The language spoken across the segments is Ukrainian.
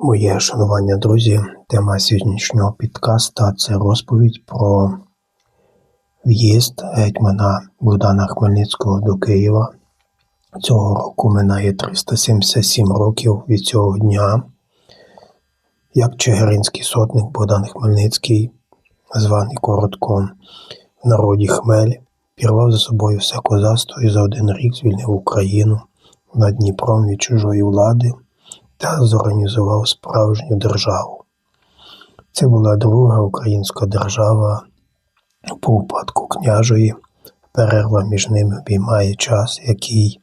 Моє шанування, друзі, тема сьогоднішнього підкаста це розповідь про в'їзд гетьмана Богдана Хмельницького до Києва. Цього року минає 377 років від цього дня, як Чигиринський сотник Богдан Хмельницький, званий коротко в народі Хмель, пірвав за собою все козацтво і за один рік звільнив Україну над Дніпром від чужої влади та зорганізував справжню державу. Це була друга українська держава по упадку княжої, перерва між ними обіймає час, який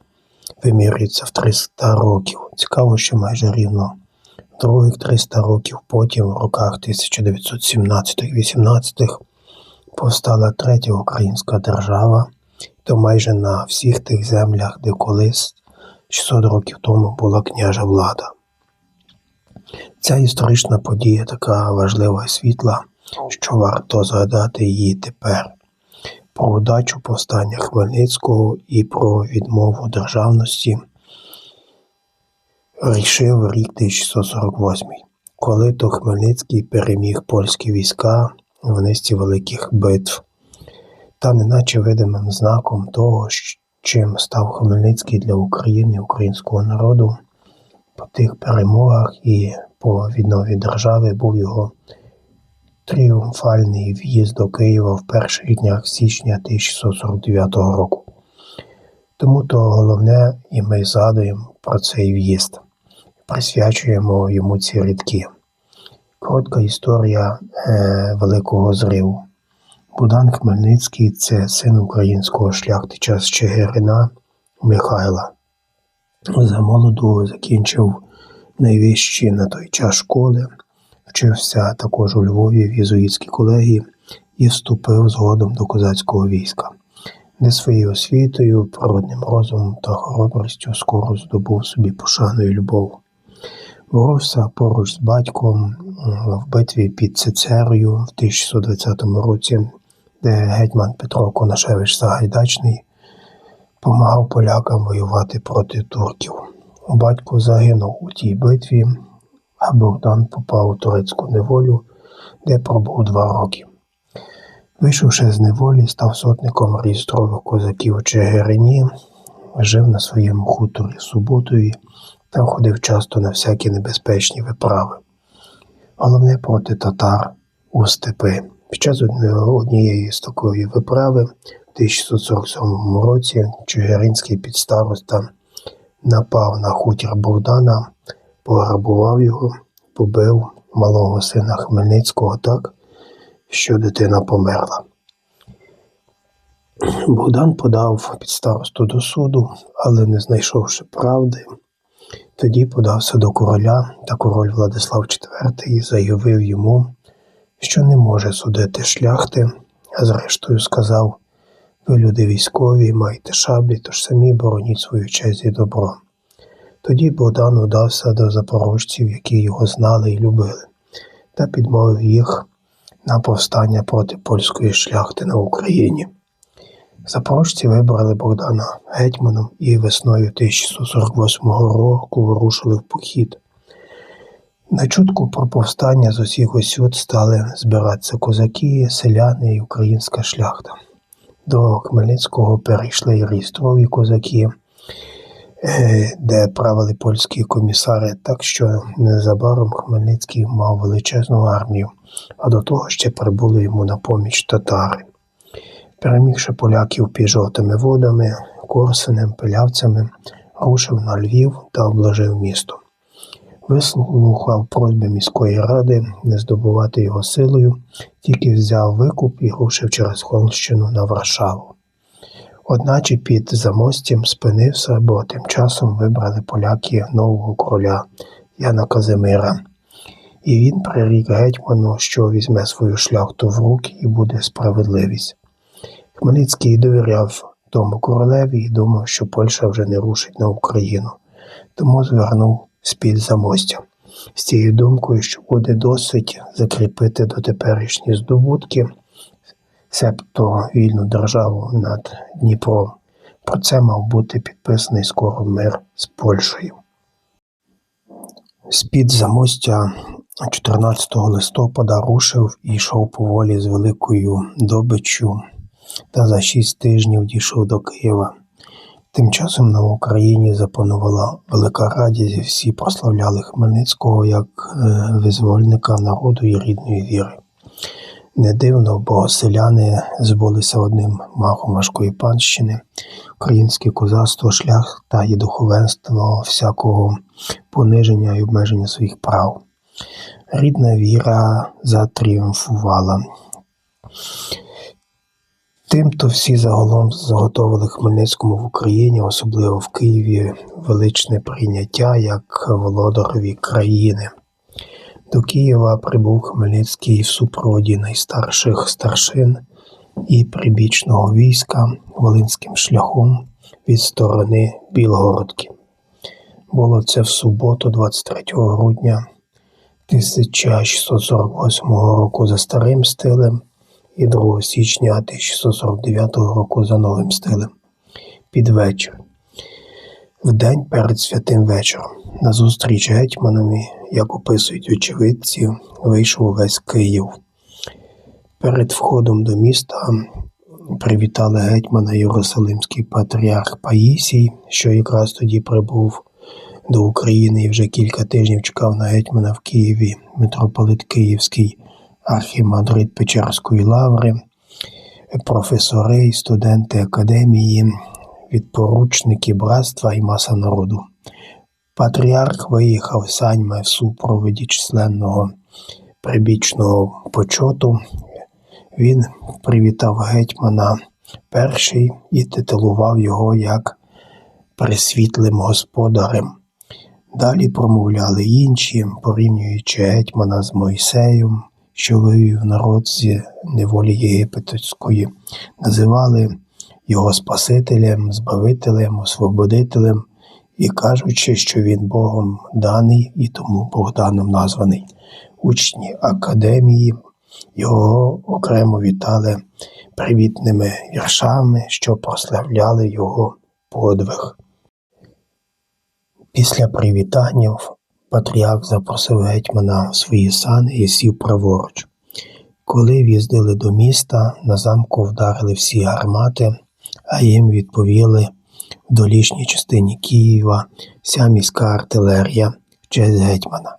вимірюється в 300 років. Цікаво, що майже рівно других 300 років потім, в роках 1917-18, повстала третя українська держава, то майже на всіх тих землях, де колись 600 років тому була княжа влада. Ця історична подія така важлива і світла, що варто згадати її тепер. Про удачу повстання Хмельницького і про відмову державності рішив рік 1648, коли то Хмельницький переміг польські війська в низці великих битв, та неначе видимим знаком того, чим став Хмельницький для України, українського народу, по тих перемогах і по віднові держави був його тріумфальний в'їзд до Києва в перших днях січня 1649 року. Тому то головне, і ми згадуємо про цей в'їзд, присвячуємо йому ці рідки. Коротка історія е, Великого Зриву. Богдан Хмельницький це син українського шляхтича з Чигирина Михайла. За молоду закінчив найвищі на той час школи, вчився також у Львові в єзуїтській колегії і вступив згодом до козацького війська, де своєю освітою, природним розумом та хоробрістю скоро здобув собі пошану і любов. Боровся поруч з батьком в битві під Цицерою в 1620 році, де гетьман Петро Конашевич Сагайдачний помагав полякам воювати проти турків. Батько загинув у тій битві, а Богдан попав у турецьку неволю, де пробув два роки. Вийшовши з неволі, став сотником реєстрових козаків у Чигирині, жив на своєму хуторі Суботові та ходив часто на всякі небезпечні виправи. Головне проти татар у степи. Під час однієї з такої виправи 1647 році Чигиринський підстароста напав на хутір Богдана, пограбував його, побив малого сина Хмельницького так, що дитина померла. Богдан подав під старосту до суду, але не знайшовши правди, тоді подався до короля, та король Владислав IV заявив йому, що не може судити шляхти, а зрештою сказав ви люди військові, маєте шаблі, тож самі бороніть свою честь і добро. Тоді Богдан удався до запорожців, які його знали і любили, та підмовив їх на повстання проти польської шляхти на Україні. Запорожці вибрали Богдана гетьманом і весною 1648 року вирушили в похід. На чутку про повстання з усіх осюд стали збиратися козаки, селяни і українська шляхта. До Хмельницького перейшли і реєстрові козаки, е, де правили польські комісари, так що незабаром Хмельницький мав величезну армію, а до того ще прибули йому на поміч татари. Перемігши поляків під жовтими водами, Корсунем, пилявцями, рушив на Львів та обложив місто. Вислухав просьби міської ради не здобувати його силою, тільки взяв викуп і рушив через Холмщину на Варшаву. Одначе під замостям спинився, бо тим часом вибрали поляки нового короля Яна Казимира, і він прирік гетьману, що візьме свою шляхту в руки і буде справедливість. Хмельницький довіряв тому королеві і думав, що Польща вже не рушить на Україну, тому звернув з-під замостя, з цією думкою, що буде досить закріпити дотеперішні здобутки, себто вільну державу над Дніпром. Про це мав бути підписаний скоро мир з Польщею. З-під замостя 14 листопада рушив і йшов поволі з великою добиччю та за шість тижнів дійшов до Києва. Тим часом на Україні запанувала велика радість, і всі прославляли Хмельницького як е, визвольника народу і рідної віри. Не дивно, бо селяни збулися одним махом важкої панщини, українське козацтво, шлях та і духовенство всякого пониження і обмеження своїх прав. Рідна віра затріумфувала. Тимто всі загалом заготовили Хмельницькому в Україні, особливо в Києві, величне прийняття як володарові країни. До Києва прибув Хмельницький в супроводі найстарших старшин і прибічного війська волинським шляхом від сторони Білгородки. Було це в суботу, 23 грудня 1648 року за старим стилем і 2 січня 1649 року за новим стилем. Під вечір. В день перед святим вечором. На зустріч гетьманові, як описують очевидці, вийшов увесь Київ. Перед входом до міста привітали гетьмана Єрусалимський патріарх Паїсій, що якраз тоді прибув до України і вже кілька тижнів чекав на гетьмана в Києві, митрополит Київський, архімандрит Печерської лаври, професори, і студенти академії, відпоручники братства і маса народу. Патріарх виїхав саньми в супроводі численного прибічного почоту. Він привітав гетьмана перший і титулував його як присвітлим господарем. Далі промовляли інші, порівнюючи гетьмана з Мойсеєм, що вивів народ з неволі єгипетської, називали його Спасителем, Збавителем, Освободителем і кажучи, що він Богом даний і тому Богданом названий. Учні академії його окремо вітали привітними віршами, що прославляли його подвиг. Після привітання патріарх запросив гетьмана в свої сани і сів праворуч. Коли в'їздили до міста, на замку вдарили всі гармати, а їм відповіли в долішній частині Києва вся міська артилерія в честь гетьмана.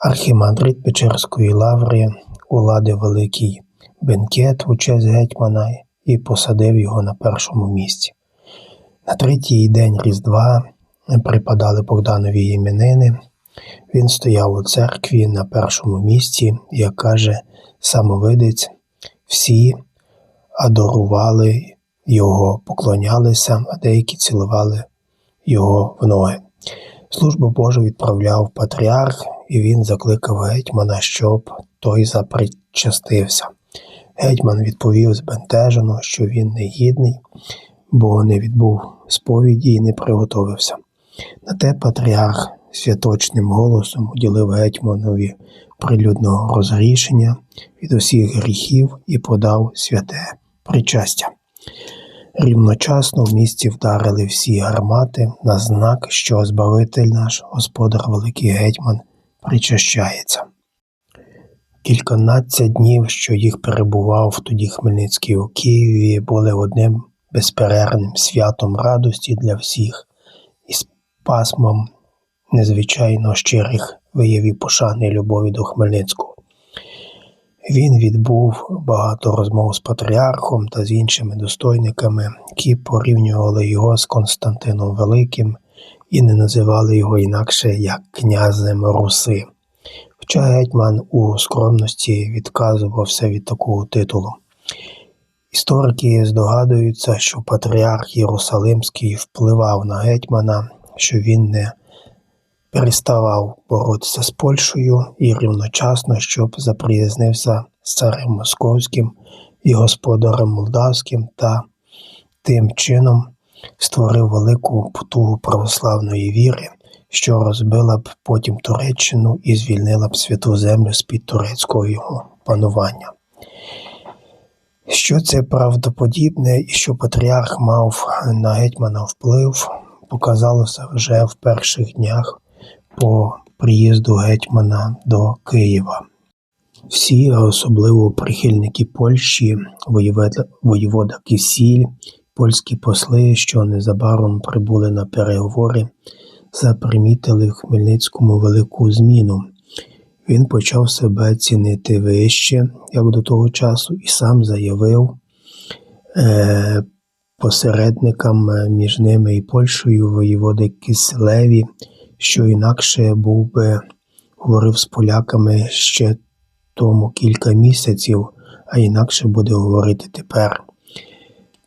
Архімандрит Печерської лаври уладив великий бенкет у честь гетьмана і посадив його на першому місці. На третій день Різдва припадали Богданові іменини. Він стояв у церкві на першому місці, як каже самовидець, всі адорували його, поклонялися, а деякі цілували його в ноги. Службу Божу відправляв патріарх, і він закликав гетьмана, щоб той запричастився. Гетьман відповів збентежено, що він негідний, бо не відбув сповіді і не приготовився. На те патріарх святочним голосом уділив гетьманові прилюдного розрішення від усіх гріхів і подав святе причастя. Рівночасно в місті вдарили всі гармати на знак, що Збавитель наш, Господар Великий Гетьман, причащається. Кільканадцять днів, що їх перебував тоді Хмельницький у Києві, були одним безперервним святом радості для всіх і з пасмом незвичайно щирих виявів пошани і любові до Хмельницького. Він відбув багато розмов з патріархом та з іншими достойниками, які порівнювали його з Константином Великим і не називали його інакше як князем Руси. Хоча гетьман у скромності відказувався від такого титулу. Історики здогадуються, що патріарх Єрусалимський впливав на гетьмана, що він не переставав боротися з Польщею і рівночасно, щоб заприязнився з царем Московським і господарем Молдавським та тим чином створив велику потугу православної віри, що розбила б потім Туреччину і звільнила б святу землю з під турецького його панування. Що це правдоподібне і що патріарх мав на гетьмана вплив, показалося вже в перших днях по приїзду гетьмана до Києва. Всі, а особливо прихильники Польщі, воєвода, Кисіль, польські посли, що незабаром прибули на переговори, запримітили в Хмельницькому велику зміну. Він почав себе цінити вище, як до того часу, і сам заявив е, посередникам між ними і Польщею воєводи Киселеві, що інакше був би говорив з поляками ще тому кілька місяців, а інакше буде говорити тепер.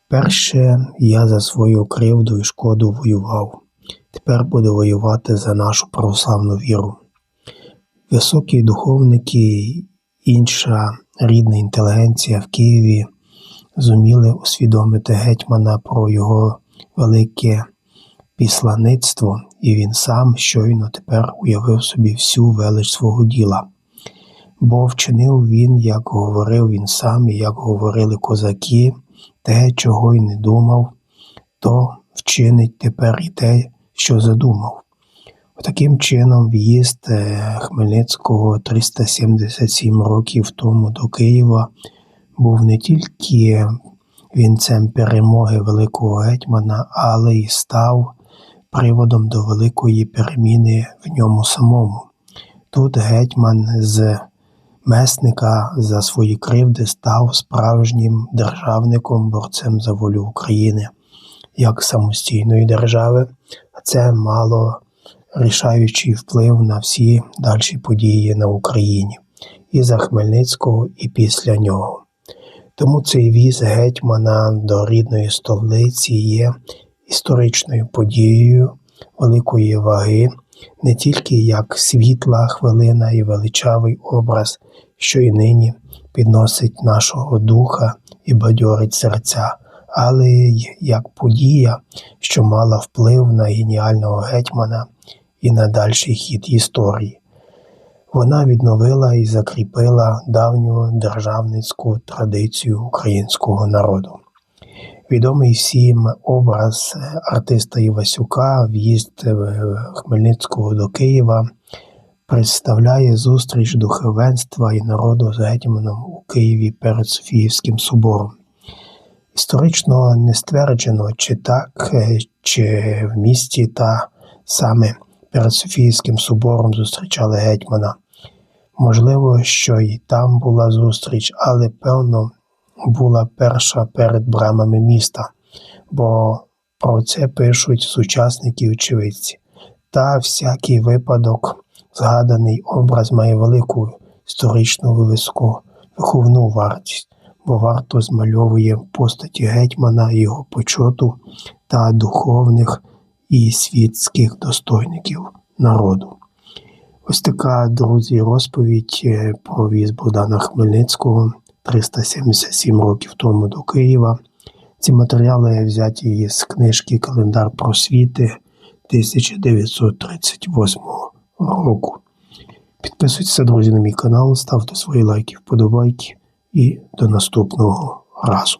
Перше я за свою кривду і шкоду воював, тепер буду воювати за нашу православну віру. Високі духовники, інша рідна інтелігенція в Києві зуміли усвідомити гетьмана про його велике післаництво, і він сам щойно тепер уявив собі всю велич свого діла. Бо вчинив він, як говорив він сам, і як говорили козаки, те, чого й не думав, то вчинить тепер і те, що задумав. Таким чином, в'їзд е, Хмельницького 377 років тому до Києва був не тільки вінцем перемоги великого гетьмана, але й став приводом до великої переміни в ньому самому. Тут гетьман з месника за свої кривди став справжнім державником, борцем за волю України як самостійної держави, а це мало рішаючий вплив на всі дальші події на Україні і за Хмельницького, і після нього. Тому цей віз гетьмана до рідної столиці є історичною подією великої ваги, не тільки як світла хвилина і величавий образ, що і нині підносить нашого духа і бадьорить серця, але й як подія, що мала вплив на геніального гетьмана і на дальший хід історії. Вона відновила і закріпила давню державницьку традицію українського народу. Відомий всім образ артиста Івасюка, в'їзд Хмельницького до Києва, представляє зустріч духовенства і народу з гетьманом у Києві перед Софіївським собором. Історично не стверджено, чи так, чи в місті та саме перед Софійським собором зустрічали гетьмана. Можливо, що і там була зустріч, але певно була перша перед брамами міста, бо про це пишуть сучасники очевидці. Та всякий випадок, згаданий образ має велику історичну вивиску, виховну вартість, бо варто змальовує постаті гетьмана, його почоту та духовних і світських достойників народу. Ось така, друзі, розповідь е, про віз Богдана Хмельницького 377 років тому до Києва. Ці матеріали взяті із книжки Календар просвіти 1938 року. Підписуйтеся, друзі, на мій канал, ставте свої лайки, вподобайки і до наступного разу.